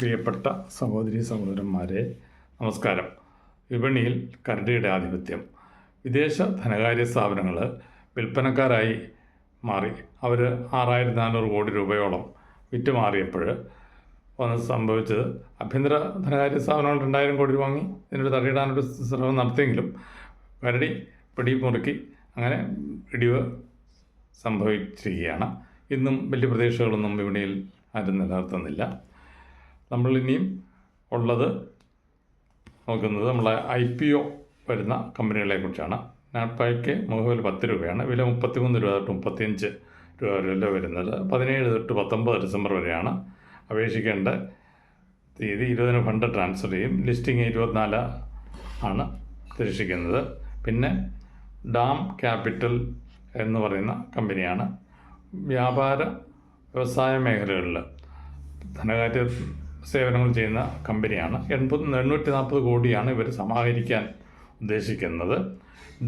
പ്രിയപ്പെട്ട സഹോദരി സഹോദരന്മാരെ നമസ്കാരം. വിപണിയിൽ കരടിയുടെ ആധിപത്യം. വിദേശ ധനകാര്യ സ്ഥാപനങ്ങൾ വിൽപ്പനക്കാരായി മാറി. അവർ ആറായിരത്തി നാനൂറ് കോടി രൂപയോളം വിറ്റുമാറിയപ്പോൾ വന്ന് സംഭവിച്ചത് ആഭ്യന്തര ധനകാര്യ സ്ഥാപനങ്ങൾ രണ്ടായിരം കോടി രൂപ വാങ്ങി. ഇതിനൊരു തടയിടാനൊരു ശ്രമം നടത്തിയെങ്കിലും കരടി പിടി മുറുക്കി അങ്ങനെ ഇടിവ് സംഭവിച്ചിരിക്കുകയാണ്. ഇന്നും വലിയ പ്രതീക്ഷകളൊന്നും വിപണിയിൽ ആരും നിലനിർത്തുന്നില്ല. നമ്മൾ ഇനിയും ഉള്ളത് നോക്കുന്നത് നമ്മളെ ഐ പി ഒ വരുന്ന കമ്പനികളെ കുറിച്ചാണ് നാപ്പായ്ക്ക് മുഖവില പത്ത് രൂപയാണ്. വില മുപ്പത്തിമൂന്ന് രൂപ തൊട്ട് മുപ്പത്തിയഞ്ച് രൂപ വരെ വരുന്നത്. പതിനേഴ് തൊട്ട് പത്തൊമ്പത് ഡിസംബർ വരെയാണ് അപേക്ഷിക്കേണ്ട തീയതി. ഇരുപതിന് ഫണ്ട് ട്രാൻസ്ഫർ ചെയ്യും. ലിസ്റ്റിംഗ് ഇരുപത്തിനാല് ആണ് പ്രതീക്ഷിക്കുന്നത് പിന്നെ ഡാം ക്യാപിറ്റൽ എന്ന് പറയുന്ന കമ്പനിയാണ്. വ്യാപാര വ്യവസായ മേഖലകളിൽ ധനകാര്യ സേവനങ്ങൾ ചെയ്യുന്ന കമ്പനിയാണ്. എൺപത് എണ്ണൂറ്റി നാൽപ്പത് കോടിയാണ് ഇവർ സമാഹരിക്കാൻ ഉദ്ദേശിക്കുന്നത്.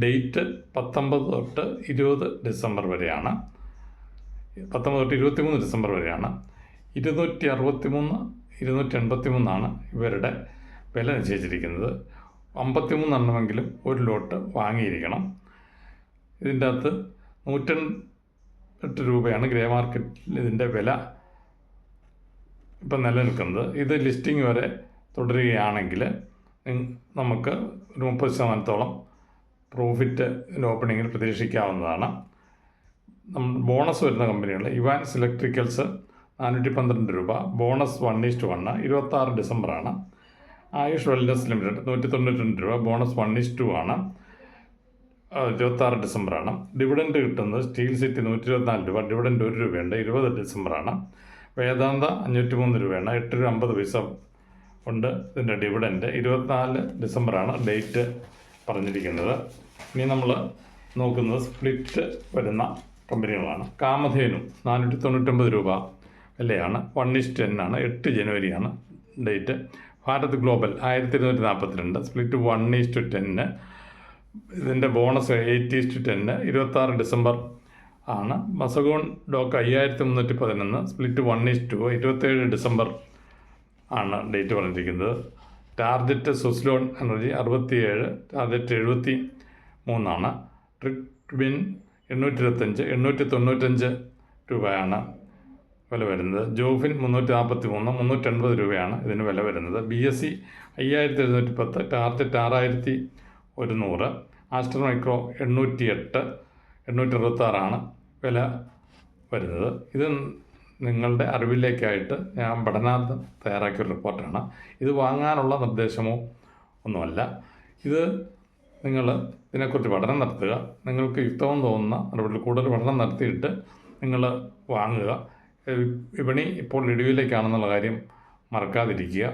ഡേറ്റ് പത്തൊമ്പത് തൊട്ട് ഇരുപത് ഡിസംബർ വരെയാണ്. പത്തൊമ്പത് തൊട്ട് ഇരുപത്തിമൂന്ന് ഡിസംബർ വരെയാണ്. ഇരുന്നൂറ്റി അറുപത്തി മൂന്ന് ഇരുന്നൂറ്റി എൺപത്തി മൂന്നാണ് ഇവരുടെ വില നിശ്ചയിച്ചിരിക്കുന്നത്. അമ്പത്തിമൂന്നെണ്ണമെങ്കിലും ഒരു ലോട്ട് വാങ്ങിയിരിക്കണം. ഇതിന്റെ അകത്ത് നൂറ്റെട്ട് രൂപയാണ് ഗ്രേ മാർക്കറ്റിൽ ഇതിന്റെ വില ഇപ്പം നിലനിൽക്കുന്നത്. ഇത് ലിസ്റ്റിംഗ് വരെ തുടരുകയാണെങ്കിൽ നമുക്ക് ഒരു മുപ്പത് ശതമാനത്തോളം പ്രോഫിറ്റ് ഓപ്പണിങ്ങിൽ പ്രതീക്ഷിക്കാവുന്നതാണ്. നമ്മൾ ബോണസ് വരുന്ന കമ്പനികൾ ഇവാൻസ് ഇലക്ട്രിക്കൽസ് നാനൂറ്റി പന്ത്രണ്ട് രൂപ ബോണസ് വൺ ഈസ്റ്റ് വണ്ണ് ഇരുപത്താറ് ഡിസംബറാണ്. ആയുഷ് വെൽനസ് ലിമിറ്റഡ് നൂറ്റി തൊണ്ണൂറ്റി രണ്ട് രൂപ ബോണസ് വൺ ഈസ്റ്റ് ടു ആണ് ഇരുപത്താറ് ഡിസംബറാണ്. ഡിവിഡൻഡ് കിട്ടുന്നത് സ്റ്റീൽ സിറ്റി നൂറ്റി ഇരുപത്തിനാല് രൂപ ഡിവിഡൻഡ് ഒരു രൂപയുണ്ട് ഇരുപത് ഡിസംബറാണ്. വേദാന്ത അഞ്ഞൂറ്റി മൂന്ന് രൂപയാണ്. എട്ട് രൂപ അമ്പത് പൈസ ഉണ്ട്. ഇതിന്റെ ഡിവിഡന്റ് ഇരുപത്തിനാല് ഡിസംബറാണ് ഡേറ്റ് പറഞ്ഞിരിക്കുന്നത്. ഇനി നമ്മൾ നോക്കുന്നത് സ്പ്ലിറ്റ് വരുന്ന കമ്പനികളാണ്. കാമധേനും നാനൂറ്റി തൊണ്ണൂറ്റൊമ്പത് രൂപ വിലയാണ്. വൺ ഇസ് ടെൻ ആണ്. എട്ട് ജനുവരിയാണ് ഡേറ്റ്. ഭാരത് ഗ്ലോബൽ ആയിരത്തി ഇരുന്നൂറ്റി നാൽപ്പത്തിരണ്ട് സ്പ്ലിറ്റ് വൺ ഈസ്റ്റ് ടെന്ന്. ഇതിന്റെ ബോണസ് എയ്റ്റ് ഈസ്റ്റ് ടെന്ന്. ഇരുപത്താറ് ഡിസംബർ ആണ്. മസഗോൺ ഡോക്ക് അയ്യായിരത്തി മുന്നൂറ്റി പതിനൊന്ന് സ്പ്ലിറ്റ് വൺ ഈസ് ടു ഇരുപത്തേഴ് ഡിസംബർ ആണ് ഡേറ്റ് പറഞ്ഞിരിക്കുന്നത്. ടാർജറ്റ് സുസ്ലോൺ എനർജി അറുപത്തിയേഴ് ടാർജറ്റ് എഴുപത്തി മൂന്നാണ് ട്രിക്വിൻ എണ്ണൂറ്റി ഇരുപത്തഞ്ച് എണ്ണൂറ്റി തൊണ്ണൂറ്റഞ്ച് രൂപയാണ് വില വരുന്നത്. ജോഫിൻ മുന്നൂറ്റി നാൽപ്പത്തി മൂന്ന് മുന്നൂറ്റി എൺപത് രൂപയാണ് ഇതിന് വില വരുന്നത്. ബി എസ് സി അയ്യായിരത്തി എഴുന്നൂറ്റി പത്ത് ടാർജറ്റ് ആറായിരത്തി ഒരുന്നൂറ് ആസ്റ്റർ മൈക്രോ എണ്ണൂറ്റി എട്ട് എണ്ണൂറ്റി അറുപത്താറാണ് വില വരുന്നത്. ഇത് നിങ്ങളുടെ അറിവിലേക്കായിട്ട് ഞാൻ പഠനാർത്ഥം തയ്യാറാക്കിയ ഒരു റിപ്പോർട്ടാണ്. ഇത് വാങ്ങാനുള്ള നിർദ്ദേശമോ ഒന്നുമല്ല. ഇത് നിങ്ങൾ ഇതിനെക്കുറിച്ച് പഠനം നടത്തുക. നിങ്ങൾക്ക് യുക്തമെന്ന് തോന്നുന്ന നടപടിയിൽ കൂടുതൽ പഠനം നടത്തിയിട്ട് നിങ്ങൾ വാങ്ങുക. വിപണി ഇപ്പോൾ ഇടിവിലേക്കാണെന്നുള്ള കാര്യം മറക്കാതിരിക്കുക.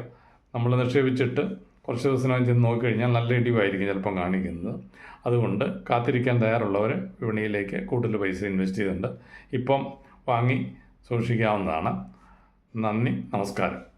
നമ്മൾ നിക്ഷേപിച്ചിട്ട് കുറച്ച് ദിവസത്തിനകം ചെന്ന് നോക്കിക്കഴിഞ്ഞാൽ നല്ല ഇടിവായിരിക്കും ചിലപ്പം കാണിക്കുന്നത്. അതുകൊണ്ട് കാത്തിരിക്കാൻ തയ്യാറുള്ളവർ വിപണിയിലേക്ക് കൂടുതൽ പൈസ ഇൻവെസ്റ്റ് ചെയ്തിട്ടുണ്ട്. ഇപ്പം വാങ്ങി സൂക്ഷിക്കാവുന്നതാണ്. നന്ദി നമസ്കാരം.